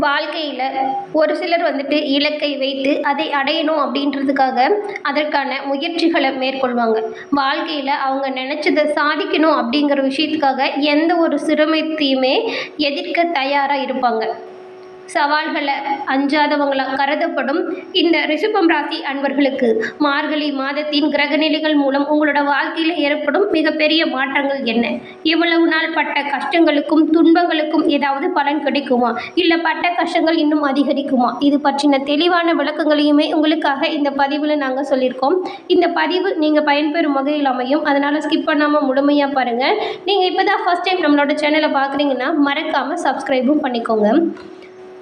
வாழ்க்கையில் ஒரு சிலர் வந்துட்டு இலக்கை வைத்து அதை அடையணும் அப்படின்றதுக்காக அதற்கான முயற்சிகளை மேற்கொள்வாங்க. வாழ்க்கையில் அவங்க நினச்சதை சாதிக்கணும் அப்படிங்கிற விஷயத்துக்காக எந்த ஒரு சிரமத்தையுமே எதிர்க்க தயாராக இருப்பாங்க. சவால்களை அஞ்சாதவங்களா கருதப்படும் இந்த ரிஷபம் ராசி அன்பர்களுக்கு. மார்கழி மாதத்தின் கிரகநிலைகள் மூலம் உங்களோட வாழ்க்கையில் ஏற்படும் மிகப்பெரிய மாற்றங்கள் என்ன? இவ்வளவு நாள் பட்ட கஷ்டங்களுக்கும் துன்பங்களுக்கும் ஏதாவது பலன் கிடைக்குமா? இல்லை பட்ட கஷ்டங்கள் இன்னும் அதிகரிக்குமா? இது பற்றின தெளிவான விளக்கங்களையுமே உங்களுக்காக இந்த பதிவில் நாங்கள் சொல்லியிருக்கோம். இந்த பதிவு நீங்கள் பயன்பெறும் வகையில் அமையும். அதனால் ஸ்கிப் பண்ணாமல் முழுமையாக பாருங்கள் நீங்கள் இப்போ தான் ஃபஸ்ட் டைம் நம்மளோட சேனலை பார்க்குறீங்கன்னா மறக்காமல் சப்ஸ்கிரைபும் பண்ணிக்கோங்க.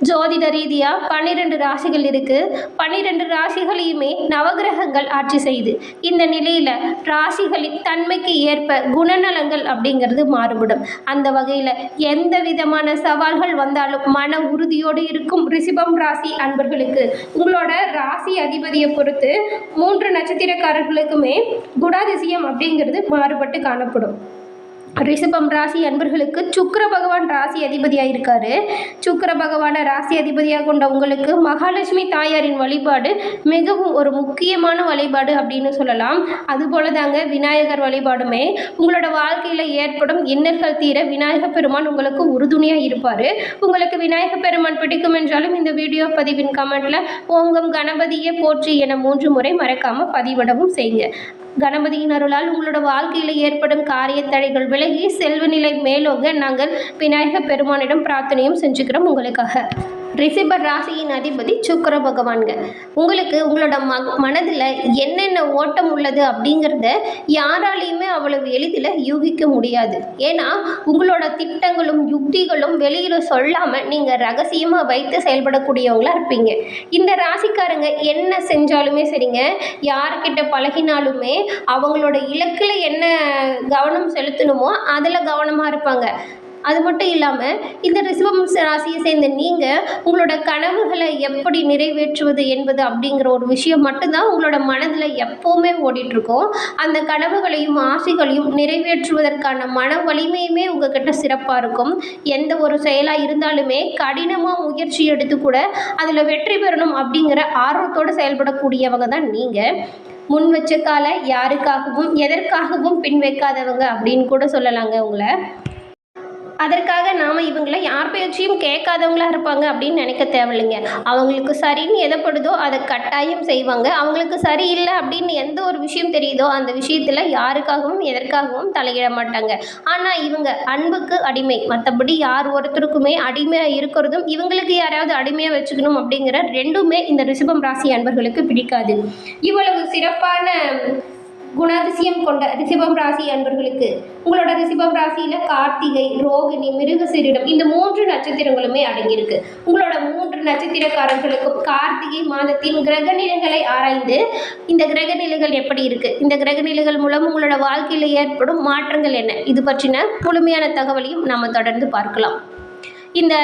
ஜோதிட ரீதியாக பன்னிரெண்டு ராசிகள் இருக்குது பன்னிரெண்டு ராசிகளையுமே நவகிரகங்கள் ஆட்சி செய்து இந்த நிலையில் ராசிகளின் தன்மைக்கு ஏற்ப குணநலங்கள் அப்படிங்கிறது மாறுபடும். அந்த வகையில் எந்த விதமான சவால்கள் வந்தாலும் மன உறுதியோடு இருக்கும் ரிஷபம் ராசி அன்பர்களுக்கு உங்களோட ராசி அதிபதியை பொறுத்து மூன்று நட்சத்திரக்காரர்களுக்குமே குணாதிசயம் அப்படிங்கிறது மாறுபட்டு காணப்படும். ரிஷபம் ராசி அன்பர்களுக்கு சுக்கர பகவான் ராசி அதிபதியாக இருக்காரு சுக்கிர பகவானை ராசி அதிபதியாக கொண்ட உங்களுக்கு மகாலட்சுமி தாயாரின் வழிபாடு மிகவும் ஒரு முக்கியமான வழிபாடு அப்படின்னு சொல்லலாம். அதுபோல தாங்க விநாயகர் வழிபாடுமே உங்களோட வாழ்க்கையில் ஏற்படும் இன்னல்கள் தீர விநாயகர் பெருமான் உங்களுக்கு உறுதுணையாக இருப்பார். உங்களுக்கு விநாயகர் பெருமான் பிடிக்கும் என்றாலும் இந்த வீடியோ பதிவின் கமெண்ட்டில் ஓங்கம் கணபதியே போற்றி என மூன்று முறை மறக்காமல் பதிவிடவும் செய்யுங்க. கணபதியின் அருளால் உங்களோட வாழ்க்கையில் ஏற்படும் காரிய தடைகள் விலகி செல்வநிலை மேலோக மேலோங்க நாங்கள் விநாயகப் பெருமானிடம் பிரார்த்தனையும் செஞ்சுக்கிறோம் உங்களுக்காக. ரிஷப ராசியின் அதிபதி சுக்கிர பகவான்க. உங்களுக்கு உங்களோட ம மனதில் என்னென்ன ஓட்டம் உள்ளது அப்படிங்கிறத யாராலையுமே அவ்வளவு எளிதில் யூகிக்க முடியாது. ஏன்னா உங்களோட திட்டங்களும் யுக்திகளும் வெளியில் சொல்லாமல் நீங்கள் ரகசியமாக வைத்து செயல்படக்கூடியவங்களாக இருப்பீங்க. இந்த ராசிக்காரங்க என்ன செஞ்சாலுமே சரிங்க. யார்கிட்ட பழகினாலுமே அவங்களோட இலக்கில் என்ன கவனம் செலுத்தணுமோ அதில் கவனமாக இருப்பாங்க. அது மட்டும் இல்லாமல் இந்த ரிஷபம் ராசியை சேர்ந்த நீங்கள் உங்களோட கனவுகளை எப்படி நிறைவேற்றுவது என்பது அப்படிங்கிற ஒரு விஷயம் மட்டும்தான் உங்களோட மனதில் எப்போவுமே ஓடிட்டுருக்கோம். அந்த கனவுகளையும் ஆசைகளையும் நிறைவேற்றுவதற்கான மன வலிமையுமே உங்ககிட்ட சிறப்பாக இருக்கும். எந்த ஒரு செயலாக இருந்தாலுமே கடினமாக முயற்சி எடுத்து கூட அதில் வெற்றி பெறணும் அப்படிங்கிற ஆர்வத்தோடு செயல்படக்கூடியவங்க தான் நீங்கள் முன் வச்ச காலை யாருக்காகவும் எதற்காகவும் பின் வைக்காதவங்க அப்படின்னு கூட சொல்லலாங்க உங்களை. அதற்காக நாம் இவங்கள யார் பேச்சையும் கேட்காதவங்களா இருப்பாங்க அப்படின்னு நினைக்க தேவையில்லைங்க. அவங்களுக்கு சரின்னு எதப்படுதோ அதை கட்டாயம் செய்வாங்க. அவங்களுக்கு சரியில்லை அப்படின்னு எந்த ஒரு விஷயம் தெரியுதோ அந்த விஷயத்தில் யாருக்காகவும் எதற்காகவும் தலையிட மாட்டாங்க. ஆனால் இவங்க அன்புக்கு அடிமை. மற்றபடி யார் ஒருத்தருக்குமே அடிமையாக இருக்கிறதும் இவங்களுக்கு யாராவது அடிமையாக வச்சுக்கணும் அப்படிங்கிற ரெண்டுமே இந்த ரிஷபம் ராசி அன்பர்களுக்கு பிடிக்காது. இவ்வளவு சிறப்பான குணாதிசயம் கொண்ட ரிசிபம் ராசி அன்பர்களுக்கு உங்களோட ரிசிபம் ராசியில் கார்த்திகை ரோகிணி மிருகசீரிடம் இந்த மூன்று நட்சத்திரங்களுமே அடங்கியிருக்கு. உங்களோட மூன்று நட்சத்திரக்காரர்களுக்கும் கார்த்திகை மாதத்தின் கிரக நிலைகளை ஆராய்ந்து இந்த கிரக நிலைகள் எப்படி இருக்கு? இந்த கிரக நிலைகள் மூலம் உங்களோட வாழ்க்கையில் ஏற்படும் மாற்றங்கள் என்ன? இது பற்றின முழுமையான தகவலையும் நாம் தொடர்ந்து பார்க்கலாம். இந்த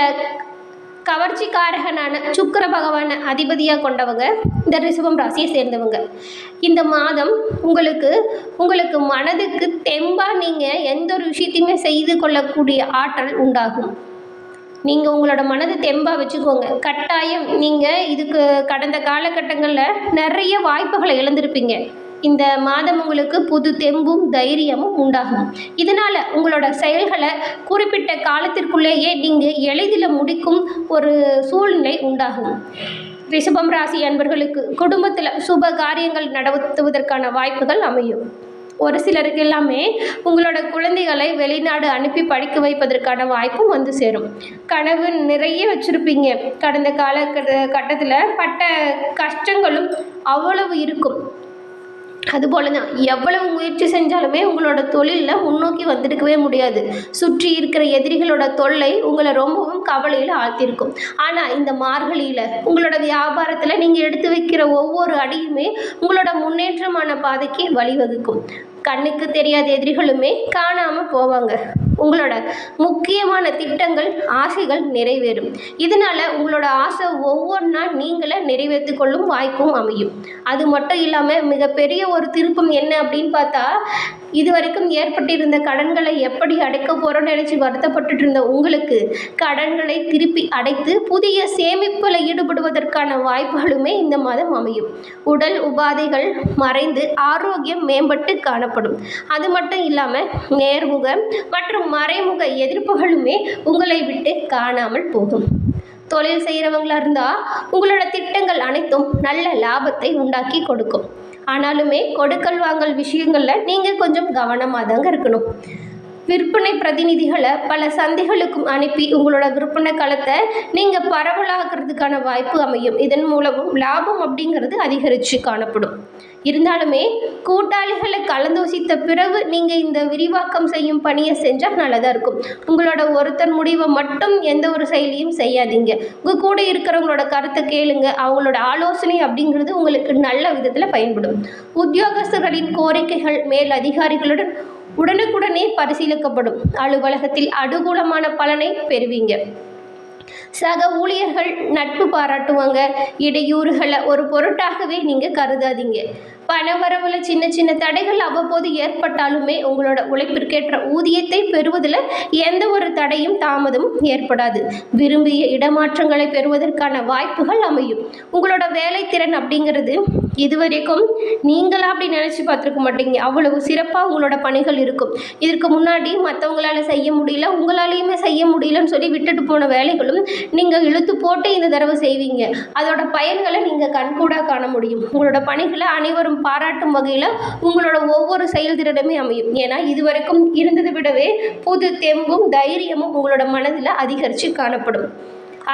கவர்ச்சிக்காரகனான சுக்கிர பகவானை அதிபதியாக கொண்டவங்க இந்த ரிஷபம் ராசியை சேர்ந்தவங்க. இந்த மாதம் உங்களுக்கு உங்களுக்கு மனதுக்கு தெம்பாக நீங்கள் எந்த ஒரு விஷயத்தையுமே செய்து கொள்ளக்கூடிய ஆற்றல் உண்டாகும். நீங்கள் உங்களோட மனதை தெம்பாக வச்சுக்கோங்க. கட்டாயம் நீங்கள் இதுக்கு கடந்த காலகட்டங்களில் நிறைய வாய்ப்புகளை இழந்திருப்பீங்க. இந்த மாதம் உங்களுக்கு புது தெம்பும் தைரியமும் உண்டாகும். இதனால் உங்களோட செயல்களை குறிப்பிட்ட காலத்திற்குள்ளேயே நீங்கள் எளிதில் முடிக்கும் ஒரு சூழ்நிலை உண்டாகும். ரிஷபம் ராசி அன்பர்களுக்கு குடும்பத்தில் சுப காரியங்கள் நடத்துவதற்கான வாய்ப்புகள் அமையும். ஒரு சிலருக்கு எல்லாமே உங்களோட குழந்தைகளை வெளிநாடு அனுப்பி படிக்க வைப்பதற்கான வாய்ப்பும் வந்து சேரும். கனவு நிறைய வச்சுருப்பீங்க. கடந்த கால கட்டத்தில் பட்ட கஷ்டங்களும் அவ்வளவு இருக்கும். அதுபோல தான் எவ்வளவு முயற்சி செஞ்சாலுமே உங்களோட தொழிலில் முன்னோக்கி வந்துருக்கவே முடியாது. சுற்றி இருக்கிற எதிரிகளோட தொல்லை உங்களை ரொம்பவும் கவலையில் ஆழ்த்திருக்கும் ஆனால் இந்த மார்கழியில் உங்களோட வியாபாரத்தில் நீங்கள் எடுத்து வைக்கிற ஒவ்வொரு அடியுமே உங்களோட முன்னேற்றமான பாதைக்கு வழிவகுக்கும். கண்ணுக்கு தெரியாத எதிரிகளுமே காணாமல் போவாங்க. உங்களோட முக்கியமான திட்டங்கள் ஆசைகள் நிறைவேறும். இதனால் உங்களோட ஆசை ஒவ்வொன்றா நீங்களே நிறைவேற்றி கொள்ளும் வாய்ப்பும் அமையும். அது மட்டும் இல்லாமல் மிகப்பெரிய ஒரு திருப்பம் என்ன அப்படின்னு பார்த்தா இது வரைக்கும் ஏற்பட்டிருந்த கடன்களை எப்படி அடைக்க போகிறோம்னு நினச்சி வருத்தப்பட்டு இருந்த உங்களுக்கு கடன்களை திருப்பி அடைத்து புதிய சேமிப்பில் ஈடுபடுவதற்கான வாய்ப்புகளுமே இந்த மாதம் அமையும். உடல் உபாதைகள் மறைந்து ஆரோக்கியம் மேம்பட்டு காணப்படும். அது மட்டும் இல்லாமல் நேர்முக மற்றும் மறைமுக எதிர்ப்புகளுமே உங்களை விட்டு காணாமல் போகும். தொழில் செய்கிறவங்களா இருந்தால் உங்களோட திட்டங்கள் அனைத்தும் நல்ல லாபத்தை உண்டாக்கி கொடுக்கும். ஆனாலுமே கொடுக்கல் வாங்கல் விஷயங்களில் நீங்கள் கொஞ்சம் கவனமாக தாங்க இருக்கணும். விற்பனை பிரதிநிதிகளை பல சந்தைகளுக்கும் அனுப்பி உங்களோட விற்பனை களத்தை நீங்கள் பரவலாகிறதுக்கான வாய்ப்பு அமையும். இதன் மூலமும் லாபம் அப்படிங்கிறது அதிகரித்து காணப்படும். இருந்தாலுமே கூட்டாளிகளை கலந்தோசித்த பிறகு நீங்கள் இந்த விரிவாக்கம் செய்யும் பணியை செஞ்சால் நல்லதாக இருக்கும். உங்களோட ஒருத்தர் முடிவை மட்டும் எந்த ஒரு செயலியும் செய்யாதீங்க. உங்கள் கூட இருக்கிறவங்களோட கருத்தை கேளுங்க. அவங்களோட ஆலோசனை அப்படிங்கிறது உங்களுக்கு நல்ல விதத்தில் பயன்படும். உத்தியோகஸ்தர்களின் கோரிக்கைகள் மேல் அதிகாரிகளுடன் உடனுக்குடனே பரிசீலிக்கப்படும். அலுவலகத்தில் அனுகூலமான பலனை பெறுவீங்க. சக ஊழியர்கள் நட்பு பாராட்டுவாங்க. இடையூறுகளை ஒரு பொருட்டாகவே நீங்கள் கருதாதீங்க. பணவரவில் சின்ன சின்ன தடைகள் அவ்வப்போது ஏற்பட்டாலுமே உங்களோட உழைப்பிற்கேற்ற ஊதியத்தை பெறுவதில் எந்த ஒரு தடையும் தாமதமும் ஏற்படாது. விரும்பிய இடமாற்றங்களை பெறுவதற்கான வாய்ப்புகள் அமையும். உங்களோட வேலைத்திறன் அப்படிங்கிறது இதுவரைக்கும் நீங்களா அப்படி நினச்சி பார்த்துருக்க மாட்டீங்க. அவ்வளவு சிறப்பாக உங்களோட பணிகள் இருக்கும். இதற்கு முன்னாடி மற்றவங்களால் செய்ய முடியல உங்களாலேயுமே செய்ய முடியலன்னு சொல்லி விட்டுட்டு போன வேலைகளும் நீங்கள் இழுத்து போட்டு இந்த தடவை செய்வீங்க. அதோட பயன்களை நீங்கள் கண்கூடாக காண முடியும். உங்களோட பணிகளை அனைவரும் பாராட்டும் வகையில் உங்களோட ஒவ்வொரு செயல்திறனுமே அமையும். ஏன்னா இதுவரைக்கும் இருந்ததை விடவே புது தெம்பும் தைரியமும் உங்களோட மனதில் அதிகரித்து காணப்படும்.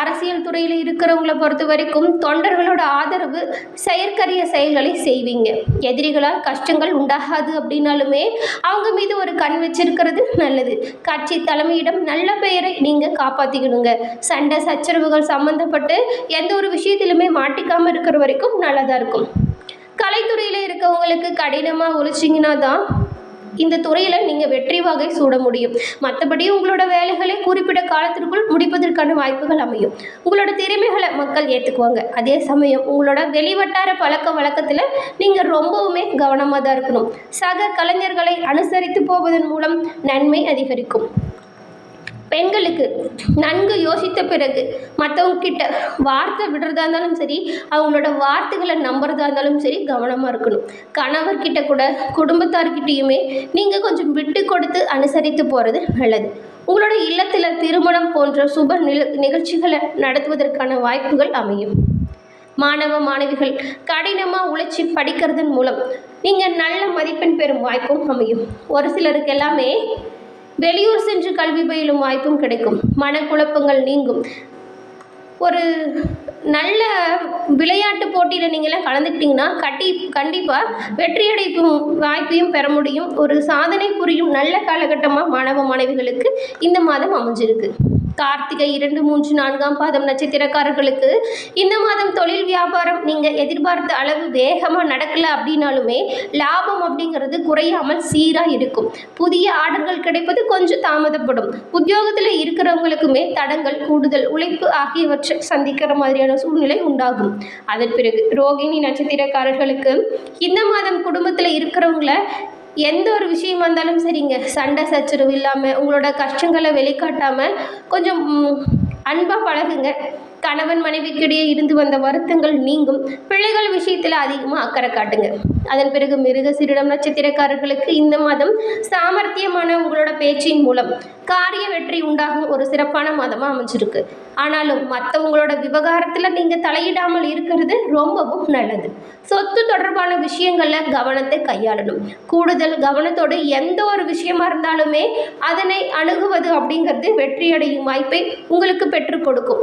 அரசியல் துறையில் இருக்கிறவங்கள பொறுத்த வரைக்கும் தொண்டர்களோட ஆதரவு செயற்கரிய செயல்களை செய்வீங்க. எதிரிகளால் கஷ்டங்கள் உண்டாகாது அப்படின்னாலுமே அவங்க மீது ஒரு கண் வச்சிருக்கிறது நல்லது. கட்சி தலைமையிடம் நல்ல பெயரை நீங்கள் காப்பாற்றிக்கணுங்க சண்டை சச்சரவுகள் சம்மந்தப்பட்டு எந்த ஒரு விஷயத்திலுமே மாட்டிக்காமல் இருக்கிற வரைக்கும் நல்லதாக இருக்கும். கலைத்துறையில் இருக்கவங்களுக்கு கடினமாக உழைச்சிங்கன்னா தான் இந்த துறையில் நீங்கள் வெற்றி வாகை சூட முடியும். மற்றபடி உங்களோட வேலைகளை குறிப்பிட்ட காலத்திற்குள் முடிப்பதற்கான வாய்ப்புகள் அமையும். உங்களோட திறமைகளை மக்கள் ஏற்றுக்குவாங்க அதே சமயம் உங்களோட வெளிவட்டார பழக்க வழக்கத்தில் நீங்கள் ரொம்பவுமே கவனமாக தான் இருக்கணும். சக கலைஞர்களை அனுசரித்து போவதன் மூலம் நன்மை அதிகரிக்கும். பெண்களுக்கு நன்கு யோசித்த பிறகு மற்றவங்கக்கிட்ட வார்த்தை விடுறதா இருந்தாலும் சரி அவங்களோட வார்த்தைகளை நம்புறதா இருந்தாலும் சரி கவனமாக இருக்கணும். கணவர்கிட்ட கூட குடும்பத்தார்கிட்டயுமே நீங்கள் கொஞ்சம் விட்டு கொடுத்து அனுசரித்து போகிறது நல்லது. உங்களோட இல்லத்தில் திருமணம் போன்ற சுப நில நிகழ்ச்சிகளை நடத்துவதற்கான வாய்ப்புகள் அமையும். மாணவ மாணவிகள் கடினமாக உழைச்சி படிக்கிறதன் மூலம் நீங்கள் நல்ல மதிப்பெண் பெறும் வாய்ப்பும் அமையும். ஒரு சிலருக்கு எல்லாமே வெளியூர் சென்று கல்வி பயிலும் வாய்ப்பும் கிடைக்கும். மனக்குழப்பங்கள் நீங்கும். ஒரு நல்ல விளையாட்டு போட்டியில் நீங்களாம் கலந்துக்கிட்டிங்கன்னா கட்டி கண்டிப்பாக வெற்றியடைக்கும் வாய்ப்பையும் பெற முடியும். ஒரு சாதனை புரியும் நல்ல காலகட்டமாக மாணவ மாணவிகளுக்கு இந்த மாதம் அமைஞ்சிருக்கு. கார்த்திகை இரண்டு மூன்று நான்காம் பாதம் நட்சத்திரக்காரர்களுக்கு இந்த மாதம் தொழில் வியாபாரம் நீங்கள் எதிர்பார்த்த அளவு வேகமாக நடக்கல அப்படின்னாலுமே லாபம் அப்படிங்கிறது குறையாமல் சீராக இருக்கும். புதிய ஆர்டர்கள் கிடைப்பது கொஞ்சம் தாமதப்படும். உத்தியோகத்தில் இருக்கிறவங்களுக்குமே தடங்கள் கூடுதல் உழைப்பு ஆகியவற்றை சந்திக்கிற மாதிரியான சூழ்நிலை உண்டாகும். அதன் பிறகு ரோகிணி நட்சத்திரக்காரர்களுக்கு இந்த மாதம் குடும்பத்தில் இருக்கிறவங்கள எந்த ஒரு விஷயமா இருந்தாலும் சரிங்க. சண்டை சச்சரவு இல்லாமல் உங்களோட கஷ்டங்களை வெளிக்காட்டாமல் கொஞ்சம் அன்பாக பழகுங்க. கணவன் மனைவிக்கிடையே இருந்து வந்த வருத்தங்கள் நீங்கும். பிள்ளைகள் விஷயத்தில் அதிகமாக அக்கறை காட்டுங்க. அதன் பிறகு மிருக சிறிடம் நட்சத்திரக்காரர்களுக்கு இந்த மாதம் சாமர்த்தியமான உங்களோட பேச்சின் மூலம் காரிய வெற்றி உண்டாகும் ஒரு சிறப்பான மாதமாக அமைஞ்சிருக்கு. ஆனாலும் மற்றவங்களோட விவகாரத்தில் நீங்கள் தலையிடாமல் இருக்கிறது ரொம்பவும் நல்லது. சொத்து தொடர்பான விஷயங்களில் கவனத்தை கையாளணும். கூடுதல் கவனத்தோடு எந்த ஒரு விஷயமா இருந்தாலுமே அதனை அணுகுவது அப்படிங்கிறது வெற்றியடையும் வாய்ப்பை உங்களுக்கு பெற்றுக் கொடுக்கும்.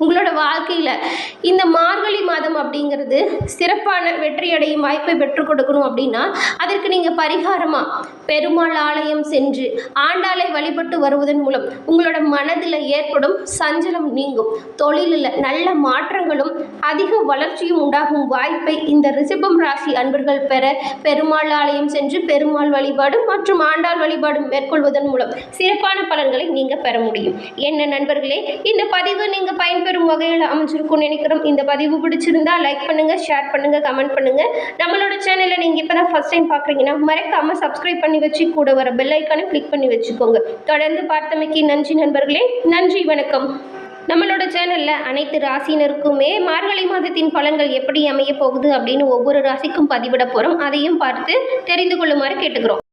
உங்களோட வாழ்க்கையில் இந்த மார்கழி மாதம் அப்படிங்கிறது சிறப்பான வெற்றியடையும் வாய்ப்பை பெற்றுக் கொடுக்கணும் அப்படின்னா அதற்கு நீங்கள் பரிகாரமாக பெருமாள் ஆலயம் சென்று ஆண்டாளை வழிபட்டு வருவதன் மூலம் உங்களோட மனதில் ஏற்படும் சஞ்சலம் நீங்கும். தொழிலில் நல்ல மாற்றங்களும் அதிக வளர்ச்சியும் உண்டாகும் வாய்ப்பை இந்த ரிஷபம் ராசி அன்பர்கள் பெற பெருமாள் ஆலயம் சென்று பெருமாள் வழிபாடு மற்றும் ஆண்டாள் வழிபாடு மேற்கொள்வதன் மூலம் சிறப்பான பலன்களை நீங்கள் பெற முடியும். என்ன நண்பர்களே இந்த பதிவு நீங்கள் பயன்பெறும் வகையில் அமைஞ்சிருக்கும்னு நினைக்கிறோம். இந்த பதிவு பிடிச்சிருந்தா லைக் பண்ணுங்கள் ஷேர் பண்ணுங்கள் கமெண்ட் பண்ணுங்கள் நம்மளோட சேனலை நீங்கள் இப்போ தான் ஃபஸ்ட் டைம் பார்க்குறீங்கன்னா மறக்காமல் சப்ஸ்கிரைப் பண்ணி வச்சு கூட வர பெல் ஐக்கானை கிளிக் பண்ணி வச்சுக்கோங்க. தொடர்ந்து பார்த்தமைக்கு நன்றி நண்பர்களே. நன்றி வணக்கம். நம்மளோட சேனலில் அனைத்து ராசினருக்குமே மார்கழி மாதத்தின் பலன்கள் எப்படி அமைய போகுது அப்படின்னு ஒவ்வொரு ராசிக்கும் பதிவிட போகிறோம் அதையும் பார்த்து தெரிந்து கொள்ளுமாறு கேட்டுக்கிறோம்.